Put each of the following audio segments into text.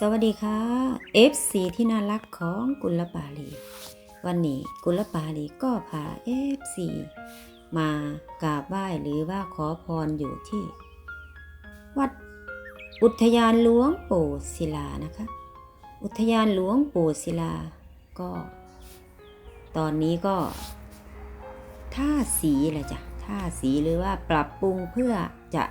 สวัสดีค่ะ FC ที่น่ารักของกุลปาลี วันนี้กุลปาลีก็พา FC มากราบไหว้หรือว่าขอพรอยู่ที่ วัดอุทยานหลวงปู่ศิลานะคะ อุทยานหลวงปู่ศิลาก็ ตอนนี้ก็ท่าสีแหละจ้ะท่าสีหรือว่าปรับปรุงเพื่อจะ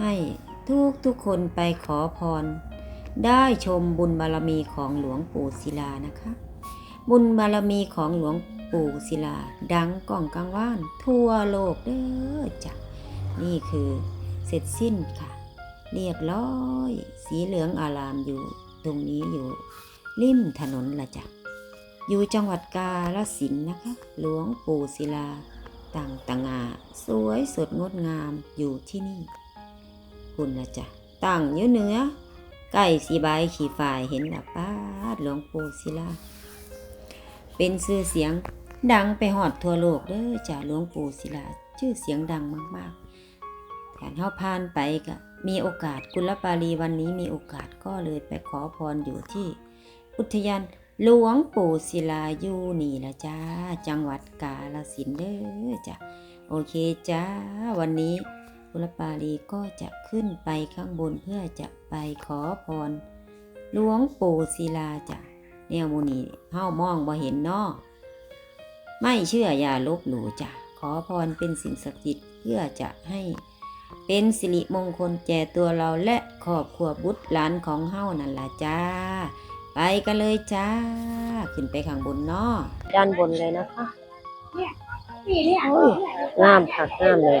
ให้ทุกทุกคนไปขอพร ได้ชมบุญบารมีของหลวงปู่ศิลานะคะ บุญบารมีของหลวงปู่ศิลา ดังก้องกังว่าน ทั่วโลกเด้อจ้ะนี่คือเสร็จสิ้นค่ะ เรียบร้อย สีเหลืองอารามอยู่ตรงนี้อยู่ ริมถนนละจ้ะอยู่จังหวัดกาฬสินนะคะ หลวงปู่ศิลา ต่างต่างาสวยสดงดงามอยู่ที่นี่ คุณละจ้ะตั้งอยู่เนื้อ ใกล้สีใบายขี่ฝ่ายเห็นแบบป้าดหลวงปู่ศิลา เป็นชื่อเสียงดังไปหอดทั่วโลกเด้อจ้าหลวงปู่ศิลา ชื่อเสียงดังมากๆการเข้าผ่านไปก็มีโอกาสกุลปาลีวันนี้มีโอกาสก็เลยไปขอพรอยู่ที่ อุทยานหลวงปู่ศิลาอยู่นี่ละจ้า จังหวัดกาฬสินเด้อจ้ะโอเคจ้า วันนี้ กุลปาลีก็จะขึ้นไปข้างบนเพื่อจะไปขอพรหลวงปู่ศิลาจ้ะแนวโมนีเฮามองบ่เห็นเนาะไม่เชื่ออย่าลบหลู่จ้ะขอพรเป็นสิ่งศักดิ์สิทธิ์เพื่อจะให้เป็นสิริมงคลแก่ตัวเราและครอบครัวบุตรหลานของเฮานั่นล่ะจ้า ไปกันเลยจ้า ขึ้นไปข้างบนเนาะด้านบนเลยนะคะนี่เนี่ยโอ้ยงามผักงามเลย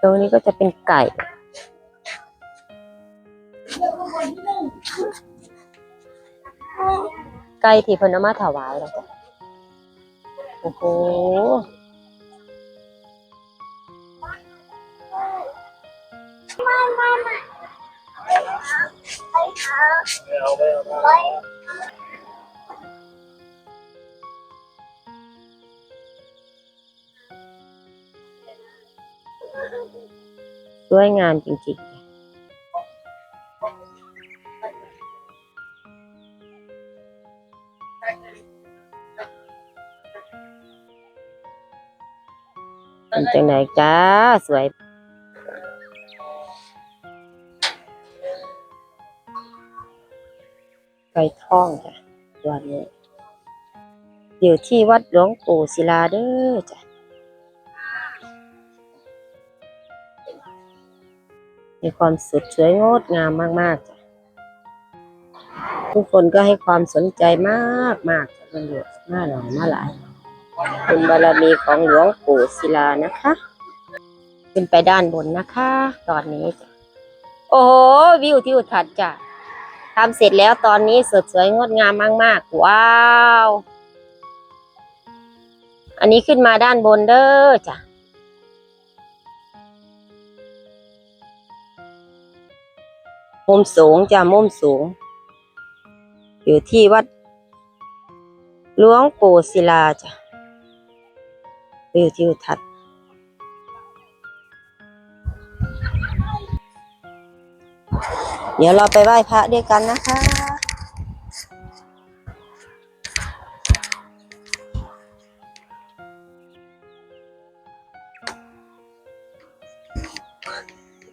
ตรงนี้ก็จะเป็นไก่ ไก่ที่พนเอามาถวายแล้วจ้ะโอ้โหไม่เอาไม่เอา สวยงามจริงๆเป็นจังไหนจ้า สวย ไก่ทองจ้ะตัวนี้ อยู่ที่วัดหลวงปู่ศิลาเด้อจ้ะ มีความสดสวยงดงามมากๆจ้ะทุกคนก็ให้ความสนใจมากมากๆจ้ะมันอยู่หน้าหนองมาหลายเป็นบารมีของหลวงปู่ศิลานะคะ ขึ้นไปด้านบนนะคะ ตอนนี้จ้ะโอ้โหวิวทิวทัศน์จ้ะทำเสร็จแล้วตอนนี้สดสวยงดงามมากๆ ว้าว อันนี้ขึ้นมาด้านบนเด้อจ้ะ มุมสูงจ้ะมุมสูง อยู่ที่วัดหลวงปู่ศิลาจ้ะวิวทิวทัศน์เดี๋ยวเราไปไหว้พระด้วยกันนะคะ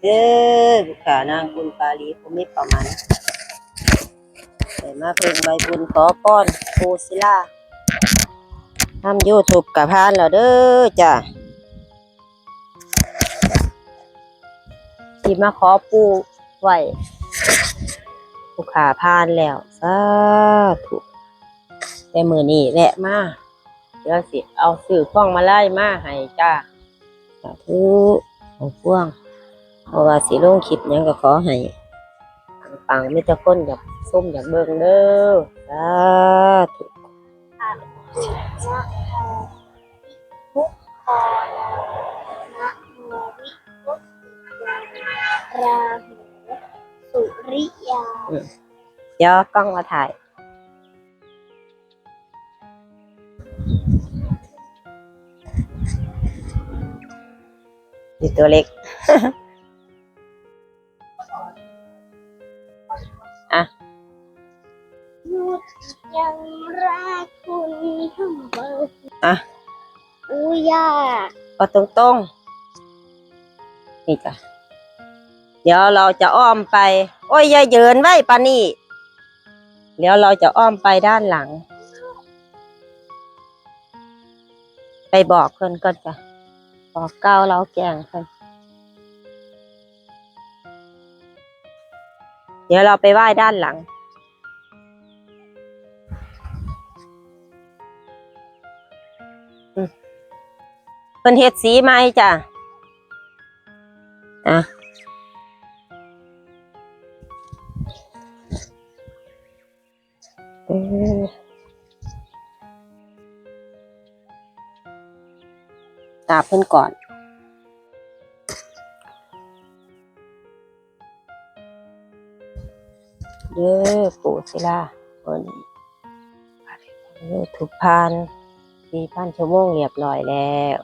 เด้อบุคานางคุณปาลีภูมิประมาณได้มาเพิ่งใบบุญขอป้อนปูศิลาทำยูทูบกับพานแล้วเด้อจ้ะที่มาขอปูไหวผู้ขาพานแล้วสาธุแต่มือนี้แหละมาเดี๋ยวสิ เอาสื่อพ่วงมาไล่มาให้จ้าสาธุของพ่วง เพราะว่าสิลงคลิปหยังก็ขอให้ปังมีแต่คนอยากส้มอยากเบิ่งเด้อสาธุราหูสุริยาเดี๋ยวกล้องมาถ่ายนี่ตัวเล็ก ยุดยังรักคุณทั้งเบอร์อะอุยากก็ตรงตรงๆนี่จ้ะเดี๋ยวเราจะอ้อมไป โอ้ยอย่าเยินไว้ปานี่ เดี๋ยวเราจะอ้อมไปด้านหลัง ไปบอกเพื่อนก่อนจ้ะบอกเก้าวเราแกล้งเพื่อนเดี๋ยวเราไปไหว้ด้านหลัง พิ่นเฮ็ดสีไหมจ้ะอะเออตาเพิ่นก่อนเด้อปู่ศิลาวันนี้เด้อทุกพานสี่พันชั่วโมงเรียบร้อยแล้ว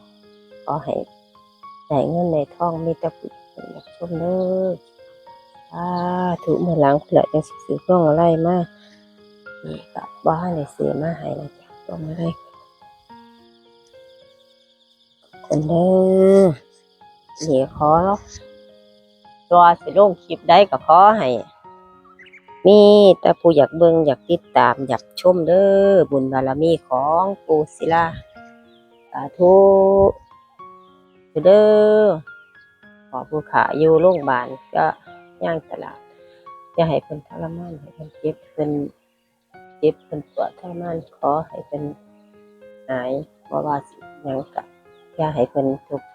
ขอให้ได้เงินในท้องมีแต่ผู้อยากชมเด้ออ่าถูกเมื่อหลังเผื่อจังสิซื้อเครื่องอะไรมานี่ก็บ้านได้ซื้อมาให้นะจ๊ะต้องมาได้คนเด้อนี่ขอตัวสิลงคลิปได้ก็ขอให้มีแต่ผู้อยากเบิ่งอยากติดตามอยากชมเด้อบุญบารมีของปูศิลาสาธุ เด้อขอผู้ขาอยู่โรงพยาบาลก็ย่างตลาดอย่าให้เพิ่นทรมานให้เพิ่นเจ็บเพิ่นเจ็บเพิ่นปวดทรมานขอให้เพิ่นหายบ่ว่าสิหยังกะอย่าให้เพิ่นทุกข์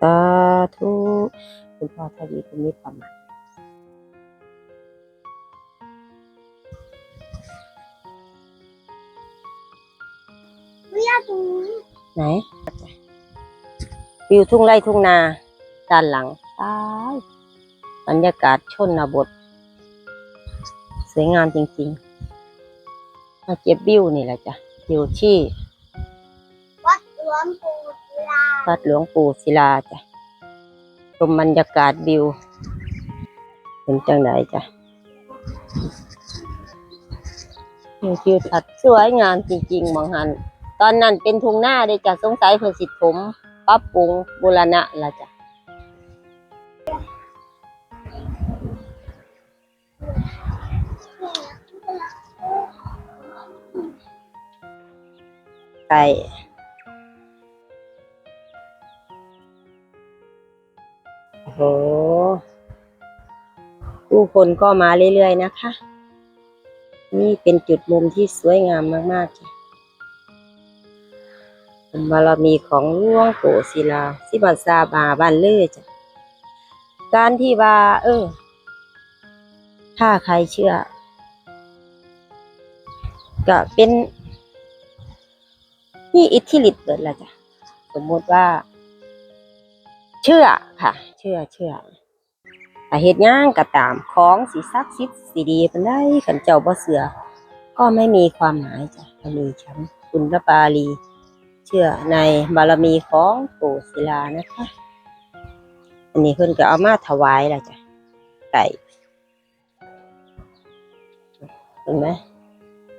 สาธุคุณพ่อทวีคุณมีความหมายอุยาตรงนี้ ไหนวิวทุ่งไร่ทุ่งนา ด้านหลังซ้ายบรรยากาศชนบท สวยงามจริงๆมาเก็บวิวนี่แหละจ้ะอยู่ที่วัดหลวงปู่ศิลาวัดหลวงปู่ศิลาจ้ะชมบรรยากาศวิวเป็นจังไดจ้ะมีทิวทัศน์สวยงามจริงๆมองหัน ตอนนั้นเป็นทุ่งหน้าเลยจ้ะสงสัยเพิ่นสิถมปรับปรุงบูรณะละจ้ะไก่โอ้โหผู้คนก็มาเรื่อยๆนะคะ นี่เป็นจุดมุมที่สวยงามมากๆจ้ะ บารมีของหลวงปู่ศิลาสิบัสซาบาบ้านเลื่อจ้ะการที่ว่าเออ ถ้าใครเชื่อ ก็เป็นนี่อิทธิฤทธิ์เกิดล้วจ้ะสมมติว่า เชื่อค่ะ เชื่อเชื่อแต่เหตุย่างก็ตามของสีซักซิดสีดีเป็นได้ขันเจ้าบ่เสือ ก็ไม่มีความหมายจ้ะอันนี้ฉันคุณพระปาลี เชื่อในบารมีของปู่ศิลานะคะ อันนี้เพิ่นก็เอามาถวายล้วจ้ะไก่เห็นไหม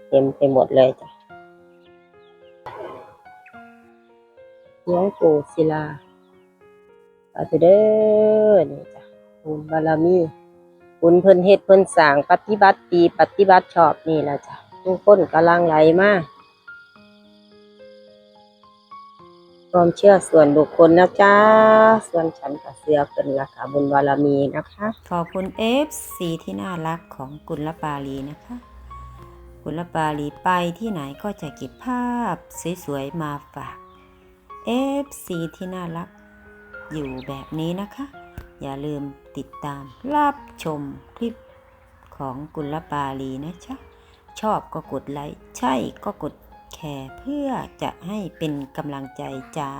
เต็มไปหมดเลยจ้ะหลวงปู่ศิลาสาเด้อนี่จ้ะบุญบารมีบุญเพิ่นเฮ็ดเพิ่นสร้างปฏิบัติดีปฏิบัติชอบนี่ละจ้ะทุกคนกำลังไหลมา ความเชื่อส่วนบุคคลนะจ๊ะ ส่วนฉันก็เสือเป็นราคาบุญบารมีนะคะ ขอบคุณเอฟซีที่น่ารักของกุลปาลีนะคะ กุลปาลีไปที่ไหนก็จะเก็บภาพสวยๆมาฝากเอฟซีที่น่ารักอยู่แบบนี้นะคะ อย่าลืมติดตามรับชมคลิปของกุลปาลีนะจ๊ะ ชอบก็กดไลค์ ใช่ก็กด แคร์เพื่อจะให้เป็นกำลังใจจ้า